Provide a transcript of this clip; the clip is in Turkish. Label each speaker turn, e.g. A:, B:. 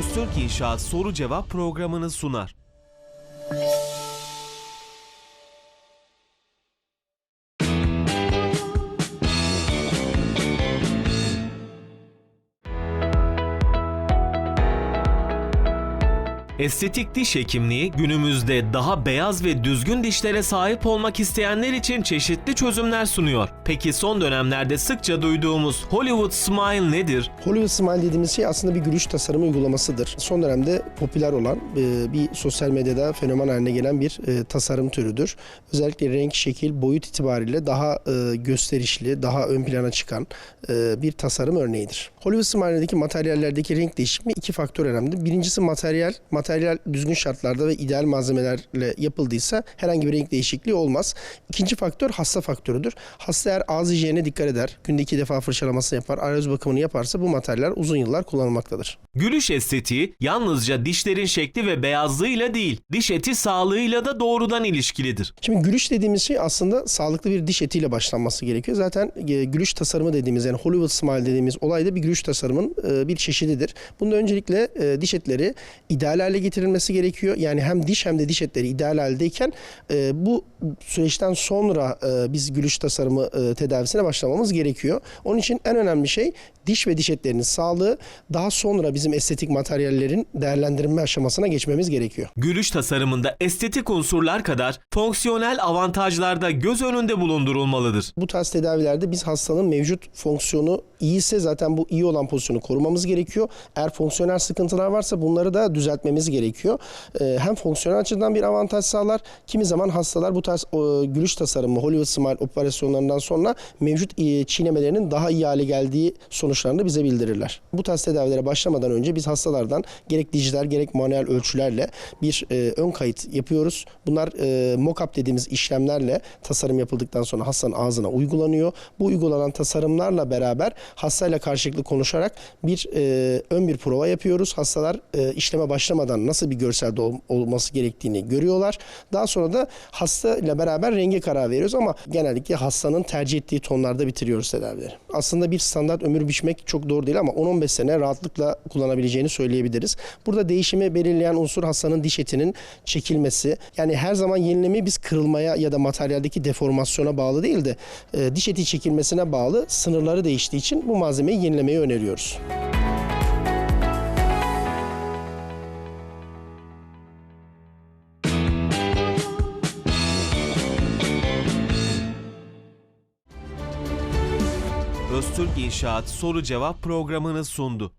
A: Öztürk İnşaat soru cevap programını sunar. Estetik diş hekimliği günümüzde daha beyaz ve düzgün dişlere sahip olmak isteyenler için çeşitli çözümler sunuyor. Peki son dönemlerde sıkça duyduğumuz Hollywood Smile nedir?
B: Hollywood Smile dediğimiz şey aslında bir gülüş tasarımı uygulamasıdır. Son dönemde popüler olan e, bir sosyal medyada fenomen haline gelen bir e, tasarım türüdür. Özellikle renk, şekil, boyut itibariyle daha e, gösterişli, daha ön plana çıkan bir tasarım örneğidir. Hollywood Smile'deki materyallerdeki renk değişimi iki faktör önemli. Birincisi materyal, materyal düzgün şartlarda ve ideal malzemelerle yapıldıysa herhangi bir renk değişikliği olmaz. İkinci faktör hasta faktörüdür. Hasta eğer ağız hijyenine dikkat eder, günde iki defa fırçalaması yapar, arayüz bakımını yaparsa bu materyaller uzun yıllar kullanılmaktadır.
A: Gülüş estetiği yalnızca dişlerin şekli ve beyazlığıyla değil, diş eti sağlığıyla da doğrudan ilişkilidir.
B: Şimdi gülüş dediğimiz şey aslında sağlıklı bir diş etiyle başlanması gerekiyor. Zaten e, gülüş tasarımı dediğimiz yani Hollywood Smile dediğimiz olay da bir gülüş tasarımın e, bir çeşididir. Bunda öncelikle e, diş etleri ideal hale getirilmesi gerekiyor. Yani hem diş hem de diş etleri ideal haldeyken e, bu süreçten sonra e, biz gülüş tasarımı e, tedavisine başlamamız gerekiyor. Onun için en önemli şey diş ve diş etlerinin sağlığı. Daha sonra bizim estetik materyallerin değerlendirilme aşamasına geçmemiz gerekiyor.
A: Gülüş tasarımında estetik unsurlar kadar fonksiyonel avantajlar da göz önünde bulundurulmalıdır.
B: Bu tarz tedavilerde biz hastanın mevcut fonksiyonu iyiyse zaten bu iyi olan pozisyonu korumamız gerekiyor. Eğer fonksiyonel sıkıntılar varsa bunları da düzeltmemiz gerekiyor. Ee, hem fonksiyonel açıdan bir avantaj sağlar. Kimi zaman hastalar bu tarz gülüş tasarımı Hollywood Smile operasyonlarından sonra mevcut e, çiğnemelerinin daha iyi hale geldiği sonuçlarını bize bildirirler. Bu tarz tedavilere başlamadan önce biz hastalardan gerek dijital gerek manuel ölçülerle bir e, ön kayıt yapıyoruz. Bunlar e, mock-up dediğimiz işlemlerle tasarım yapıldıktan sonra hastanın ağzına uygulanıyor. Bu uygulanan tasarımlarla beraber hastayla karşılıklı konuşarak bir e, ön bir prova yapıyoruz. Hastalar e, işleme başlamadan nasıl bir görselde ol- olması gerektiğini görüyorlar. Daha sonra da hasta ile beraber renge karar veriyoruz ama genellikle hastanın tercih ettiği tonlarda bitiriyoruz tedavileri. Aslında bir standart ömür biçmek çok doğru değil ama 10-15 sene rahatlıkla kullanabileceğini söyleyebiliriz. Burada değişimi belirleyen unsur hastanın diş etinin çekilmesi. Yani her zaman yenileme biz kırılmaya ya da materyaldeki deformasyona bağlı değil de e, diş eti çekilmesine bağlı sınırları değiştiği için bu malzemeyi yenilemeyi öneriyoruz.
A: Öztürk İnşaat soru cevap programını sundu.